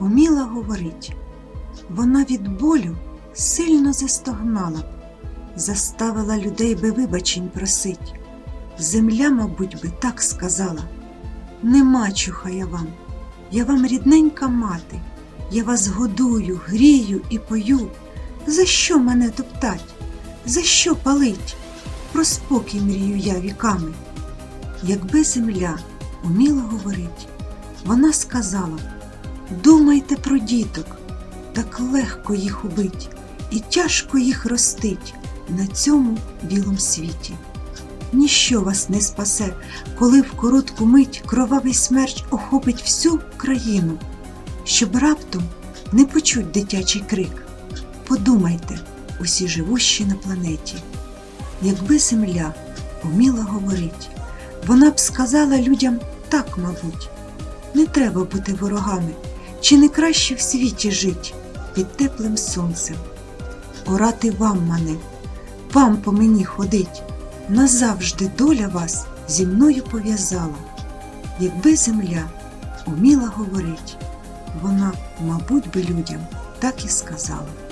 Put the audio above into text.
уміла говорить. Вона від болю сильно застогнала, заставила людей би вибачень просить. Земля, мабуть, би так сказала. Не мачуха я вам, я вам рідненька мати, я вас годую, грію і пою. За що мене топтать? За що палить? Про спокій мрію я віками. Якби земля уміла говорить, вона сказала думайте про діток, так легко їх убить і тяжко їх ростить на цьому білому світі. Ніщо вас не спасе, коли в коротку мить кровавий смерч охопить всю країну, щоб раптом не почуть дитячий крик. Подумайте, усі живущі на планеті. Якби земля уміла говорить, вона б сказала людям так, мабуть, не треба бути ворогами, чи не краще в світі жить під теплим сонцем. Орати вам мене, вам по мені ходить, назавжди доля вас зі мною пов'язала. Якби земля уміла говорить, вона, мабуть, би людям так і сказала.